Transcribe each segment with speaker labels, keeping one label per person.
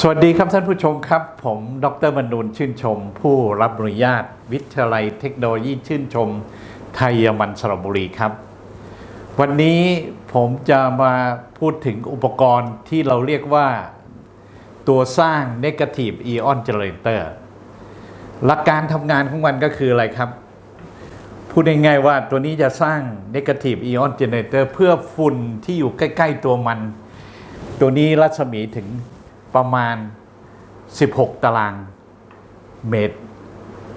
Speaker 1: สวัสดีครับท่านผู้ชมครับ ผมดรมนูนชื่นชม ผู้รับอนุญาต วิทยาลัยเทคโนโลยีชื่นชม ไทยมันสระบุรีครับ วันนี้ผมจะมาพูดถึงอุปกรณ์ที่เราเรียกว่า ตัวสร้าง Negative Ion Generator หลักการทำงานของมันก็คืออะไรครับ พูดง่ายๆว่าตัวนี้จะสร้าง Negative Ion Generator เพื่อฝุ่นที่อยู่ใกล้ ๆ ตัวมัน ตัวนี้รัศมีถึง ประมาณ 16 ตารางเมตร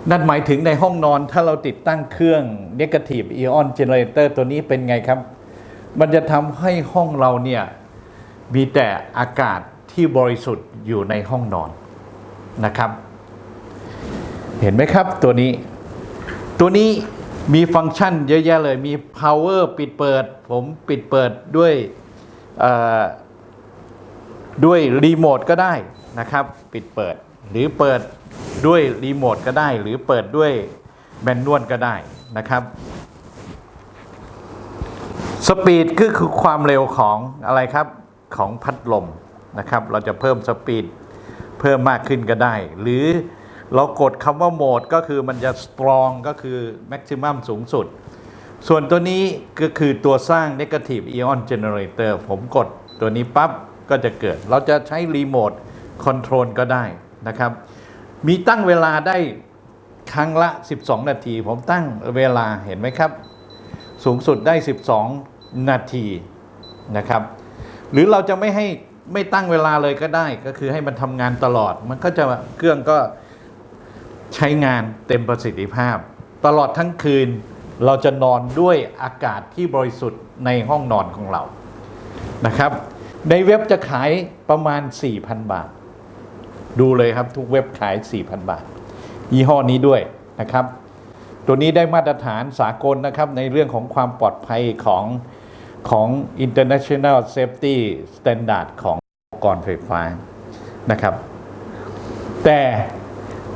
Speaker 1: นั่นหมายถึงในห้องนอนถ้าเราติดตั้งเครื่อง Negative Ion Generator ตัวนี้เป็นไงครับ มันจะทำให้ห้องเราเนี่ย มีแต่อากาศที่บริสุทธิ์อยู่ในห้องนอนนะครับ เห็นไหมครับตัวนี้ ตัวนี้มีฟังก์ชันเยอะแยะเลย มี power ปิดเปิด ผมปิดเปิดด้วย ด้วยรีโมทก็ได้นะครับ ปิดเปิดหรือเปิดด้วยรีโมทก็ได้ หรือเปิดด้วยแมนนวลก็ได้นะครับสปีดก็คือความเร็วของอะไรครับของพัดลมนะครับ เราจะเพิ่มสปีดเพิ่มมากขึ้นก็ได้ หรือเรากดคำว่าโหมดก็คือมันจะสตรองก็คือแม็กซิมัมสูงสุด ส่วนตัวนี้ก็คือตัวสร้าง Negative Ion Generator ผมกดตัวนี้ปั๊บ ก็จะเกิด เราจะใช้รีโมทคอนโทรลก็ได้นะครับ มีตั้งเวลาได้ครั้งละ 12 นาที ผมตั้งเวลาเห็นไหมครับ สูงสุดได้ 12 นาทีนะครับ หรือเราจะไม่ให้ไม่ตั้งเวลาเลยก็ได้ ก็คือให้มันทำงานตลอด มันก็จะเครื่องก็ใช้งานเต็มประสิทธิภาพ ตลอดทั้งคืนเราจะนอนด้วยอากาศที่บริสุทธิ์ในห้องนอนของเรานะครับ ในเว็บจะขายประมาณ 4,000 บาท ดูเลยครับทุกเว็บขาย 4,000 บาท ยี่ห้อนี้ด้วยนะครับ ตัวนี้ได้มาตรฐานสากลนะครับ ในเรื่องของความปลอดภัยของของ International Safety Standard ขององค์กรไฟฟ้านะครับ แต่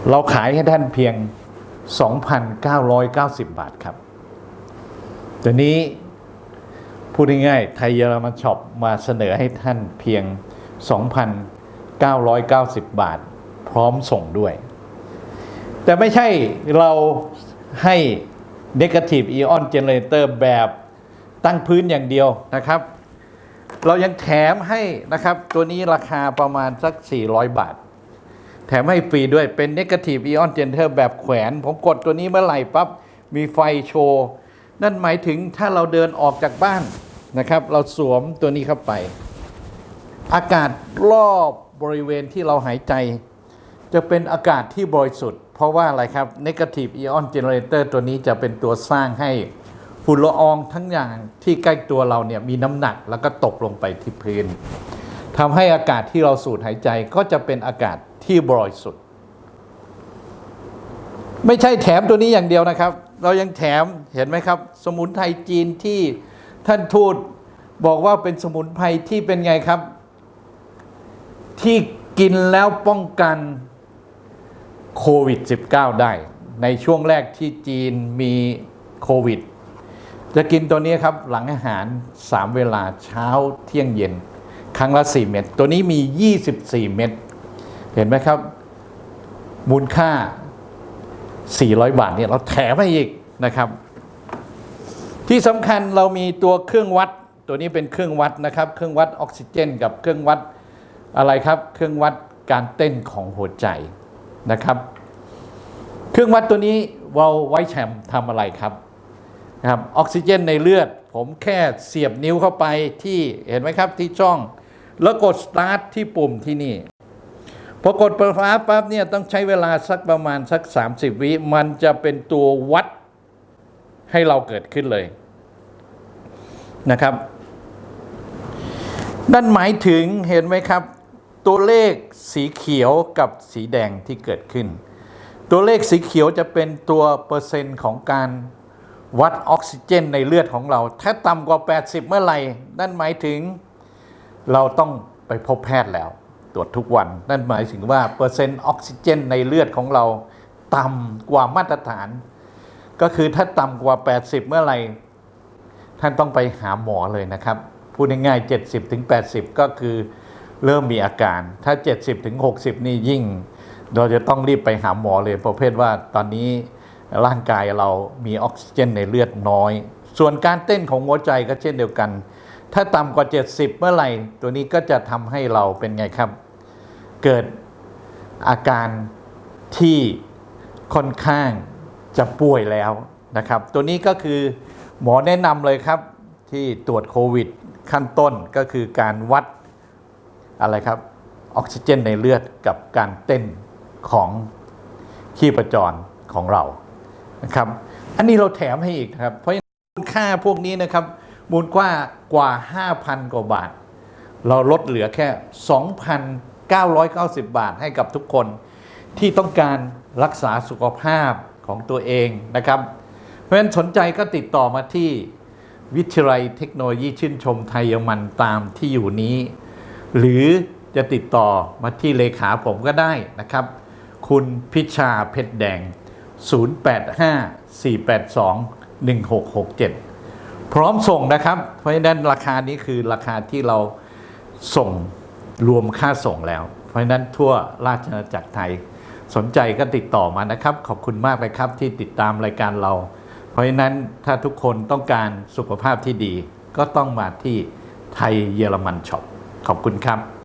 Speaker 1: เราขายให้ท่านเพียง 2,990 บาทครับตัวนี้ พูดง่ายๆไทยเยอรมันช็อปมาเสนอให้ท่านเพียง 2,990 บาท พร้อมส่งด้วย แต่ไม่ใช่เราให้ Negative Ion Generator แบบตั้งพื้นอย่างเดียวนะครับ เรายังแถมให้นะครับ ตัวนี้ราคาประมาณสัก 400 บาท แถมให้ฟรีด้วยเป็น Negative Ion Generator แบบแขวน ผมกดตัวนี้เมื่อไหร่ปั๊บมีไฟโชว์ นั่นหมายถึงถ้าเราเดินออกจากบ้านนะครับ เราสวมตัวนี้เข้าไป อากาศรอบบริเวณที่เราหายใจ จะเป็นอากาศที่บริสุทธิ์ เพราะว่าอะไรครับ Negative Ion Generator ตัวนี้จะเป็นตัวสร้างให้ฝุ่นละอองทั้งอย่างที่ใกล้ตัวเราเนี่ยมีน้ำหนักแล้วก็ตกลงไปที่พื้นทำให้อากาศที่เราสูดหายใจก็จะเป็นอากาศที่บริสุทธิ์ ไม่ใช่แถมตัวนี้อย่างเดียวนะครับ เรายังแถมเห็นไหมครับ สมุนไพรจีนที่ท่านทูตบอกว่าเป็นสมุนไพรที่เป็นไงครับ ที่กินแล้วป้องกันโควิด -19 ได้ ในช่วงแรกที่จีนมีโควิด จะกินตัวนี้ครับหลังอาหาร 3 เวลาเช้าเที่ยงเย็น ครั้งละ 4 เม็ดตัวนี้มี 24 เม็ดเห็นไหมครับ มูลค่า 400 บาทเนี่ยเราแถมให้อีกนะครับ ที่สำคัญเรามีตัวเครื่องวัด ตัวนี้เป็นเครื่องวัดนะครับ เครื่องวัดออกซิเจน กับเครื่องวัดอะไรครับ เครื่องวัดการเต้นของหัวใจนะครับ เครื่องวัดตัวนี้เราไว้แชมทำอะไรครับนะครับออกซิเจนในเลือด ผมแค่เสียบนิ้วเข้าไปที่เห็นไหมครับที่ช่อง แล้วกดสตาร์ทที่ปุ่มที่นี่ พอกดไฟฟ้าปั๊บเนี่ยต้องใช้เวลาสักประมาณสัก 30 วิมันจะเป็นตัววัดให้เราเกิดขึ้นเลยนะครับนั่นหมายถึงเห็นไหมครับ ตัวเลขสีเขียวกับสีแดงที่เกิดขึ้น ตัวเลขสีเขียวจะเป็นตัวเปอร์เซ็นต์ของการวัดออกซิเจนในเลือดของเรา ถ้าต่ำกว่า 80 เมื่อไหร่ นั่นหมายถึงเราต้องไปพบแพทย์แล้ว ตรวจทุกวัน นั่นหมายถึงว่าเปอร์เซ็นต์ออกซิเจนในเลือดของเราต่ำกว่ามาตรฐาน ก็คือถ้าต่ำกว่า 80 เมื่อไหร่ท่านต้องไปหาหมอเลยนะครับ พูดง่ายๆ70ถึง80 ก็คือเริ่มมีอาการ ถ้า 70ถึง60 นี่ยิ่ง เราจะต้องรีบไปหาหมอเลยประเภทว่าตอนนี้ร่างกายเรามีออกซิเจนในเลือดน้อย ส่วนการเต้นของหัวใจก็เช่นเดียวกัน ถ้าต่ำกว่า 70 เมื่อไหร่ ตัวนี้ก็จะทำให้เราเป็นไงครับ เกิดอาการที่ค่อนข้างจะป่วยแล้วนะครับ ตัวนี้ก็คือหมอแนะนำเลยครับที่ตรวจโควิดขั้นต้นก็คือการวัดอะไรครับออกซิเจนในเลือดกับการเต้นของชีพจรของเรานะครับ อันนี้เราแถมให้อีกนะครับ เพราะมูลค่าพวกนี้นะครับ มูลค่ากว่า 5,000 กว่าบาท เราลดเหลือแค่ 990 บาทให้กับทุกคนที่ต้องการรักษาสุขภาพของตัวเองนะครับ เพราะฉะนั้นสนใจก็ติดต่อมาที่วิทยาลัยเทคโนโลยีชื่นชมไทยยมันตามที่อยู่นี้ หรือจะติดต่อมาที่เลขาผมก็ได้นะครับ คุณพิชาเพชรแดง 0854821667 พร้อมส่งนะครับ เพราะฉะนั้นราคานี้คือราคาที่เราส่ง รวมค่าส่งแล้ว เพราะฉะนั้นทั่วราชอาณาจักรไทย สนใจก็ติดต่อมานะครับ ขอบคุณมากเลยครับที่ติดตามรายการเรา เพราะฉะนั้นถ้าทุกคนต้องการสุขภาพที่ดี ก็ต้องมาที่ไทยเยอรมันช็อปขอบคุณครับ